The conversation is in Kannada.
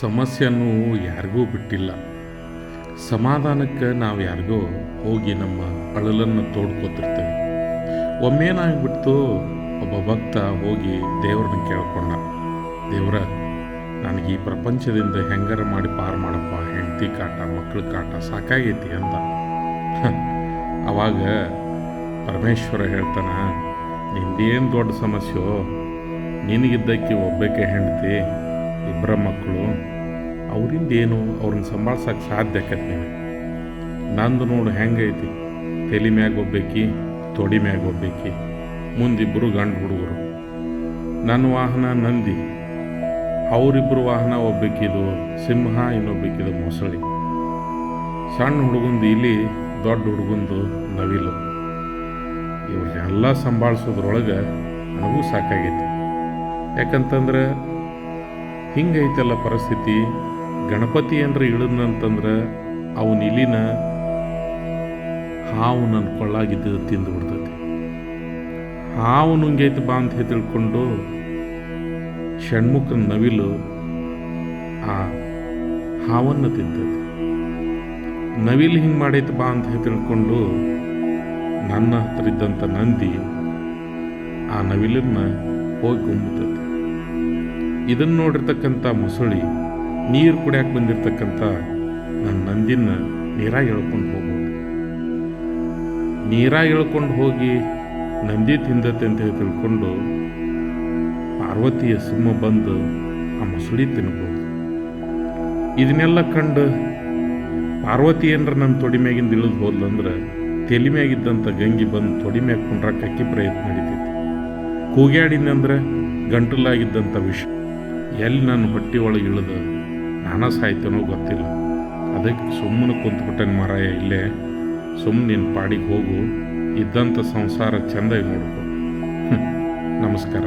ಸಮಸ್ಯೆಯನ್ನು ಯಾರಿಗೂ ಬಿಟ್ಟಿಲ್ಲ. ಸಮಾಧಾನಕ್ಕೆ ನಾವು ಯಾರಿಗೋ ಹೋಗಿ ನಮ್ಮ ಅಳಲನ್ನು ತೋಡ್ಕೋತಿರ್ತೇವೆ. ಒಮ್ಮೇನಾಗ್ಬಿಡ್ತು ಒಬ್ಬ ಭಕ್ತ ಹೋಗಿ ದೇವ್ರನ್ನ ಕೇಳ್ಕೊಂಡ. ದೇವ್ರ, ನನಗೆ ಈ ಪ್ರಪಂಚದಿಂದ ಹೆಂಗಾರ ಮಾಡಿ ಪಾರು ಮಾಡಪ್ಪ, ಹೆಂಡತಿ ಕಾಟ ಮಕ್ಕಳ ಕಾಟ ಸಾಕಾಗೈತಿ ಅಂತ ಅವಾಗ ಪರಮೇಶ್ವರ ಹೇಳ್ತಾನ, ನಿಂದೇನು ದೊಡ್ಡ ಸಮಸ್ಯೆ? ನಿನಗಿದ್ದಕ್ಕೆ ಒಬ್ಬಕ್ಕೆ ಹೆಂಡತಿ ಇಬ್ಬರ ಮಕ್ಕಳು, ಅವರಿಂದ ಏನು ಅವ್ರನ್ನ ಸಂಭಾಳ್ಸಕ್ಕೆ ಸಾಧ್ಯ ಆಕೈತಿ ನೀನು ನಂದು ನೋಡು ಹೆಂಗೈತಿ ತಲೆ ಮ್ಯಾಗ ಒಬ್ಬೇಕಿ, ತೊಡಿ ಮ್ಯಾಗ ಒಬ್ಬೇಕಿ ಮುಂದಿಬ್ಬರು ಗಂಡು ಹುಡುಗರು. ನನ್ನ ವಾಹನ ನಂದಿ. ಅವರಿಬ್ಬರು ವಾಹನ ಒಬ್ಬೇಕಿದು ಸಿಂಹ, ಇನ್ನೊಬ್ಬೇಕಿದು ಮೊಸಳಿ. ಸಣ್ಣ ಹುಡುಗಂದು ಇಲಿ, ದೊಡ್ಡ ಹುಡುಗಂದು ನವಿಲು. ಇವ್ರನ್ನೆಲ್ಲ ಸಂಭಾಳಿಸೋದ್ರೊಳಗೆ ನನಗೂ ಸಾಕಾಗೈತಿ. ಯಾಕಂತಂದ್ರೆ ಹಿಂಗೈತಲ್ಲ ಪರಿಸ್ಥಿತಿ. ಗಣಪತಿ ಏನ್ರ ಇಳಿದ್ನಂತಂದ್ರೆ ಅವನ ಇಲಿನ ಹಾವು ನನ್ನ ಕೊಳ್ಳಾಗಿದ್ದು ತಿಂದು ಬಿಡ್ತೈತಿ. ಹಾವು ನುಂಗೈತೆ ಬಾ ಅಂತ ಹೇಳಿ ತಿಳ್ಕೊಂಡು ಷಣ್ಮುಖನ ನವಿಲು ಆ ಹಾವನ್ನು ತಿಂತೈತಿ. ನವಿಲು ಹಿಂಗೆ ಮಾಡೈತೆ ಬಾ ಅಂತ ತಿಳ್ಕೊಂಡು ನನ್ನ ಹತ್ರ ಇದ್ದಂಥ ನಂದಿ ಆ ನವಿಲನ್ನ ಹೋಗಿ ಗುಂಬುತ್ತೈತಿ ಇದನ್ನು ನೋಡಿರ್ತಕ್ಕಂಥ ಮೊಸಳಿ, ನೀರು ಕುಡಿಯಕ್ಕೆ ಬಂದಿರತಕ್ಕಂಥ ನನ್ನ ನಂದಿನ ನೀರಾಗಿ ಎಳ್ಕೊಂಡು ಹೋಗ್ಬೋದು. ನೀರಾಗ ಎಳ್ಕೊಂಡು ಹೋಗಿ ನಂದಿ ತಿಂದತೆ ಅಂತ ಹೇಳಿ ತಿಳ್ಕೊಂಡು ಪಾರ್ವತಿಯ ಸಿಂಹ ಬಂದು ಆ ಮೊಸಳಿ ತಿನ್ಬೋದು. ಇದನ್ನೆಲ್ಲ ಕಂಡು ಪಾರ್ವತಿ ಏನರ ನನ್ನ ತೊಡಿ ಮ್ಯಾಗಿಂದ ಇಳಿದು ಹೋದ್ಲಂದ್ರೆ ತಲೆ ಮ್ಯಾಗಿದ್ದಂಥ ಗಂಗಿ ಬಂದು ತೊಡಿ ಮ್ಯಾಗ ಕುಂಡ್ರಕ್ಕೆ ಪ್ರಯತ್ನ ನಡೀತೈತಿ. ಕೂಗ್ಯಾಡಿನಂದ್ರೆ ಗಂಟಲಾಗಿದ್ದಂಥ ವಿಷ ಎಲ್ಲಿ ನನ್ನ ಹೊಟ್ಟೆ ಒಳಗೆ ಇಳಿದು ನಾನು ಸಾಯ್ತೇನೋ ಗೊತ್ತಿಲ್ಲ ಅದಕ್ಕೆ ಸುಮ್ಮನೆ ಕುಂತ್ಬಿಟ್ಟೆ ಮಾರಾಯ, ಇಲ್ಲೇ ಸುಮ್ಮನೆ ನಿನ್ನ ಪಾಡಿಗೆ ಹೋಗು, ಇದ್ದಂಥ ಸಂಸಾರ ಚೆಂದಾಗಿ ನೋಡ್ಕೊ. ನಮಸ್ಕಾರ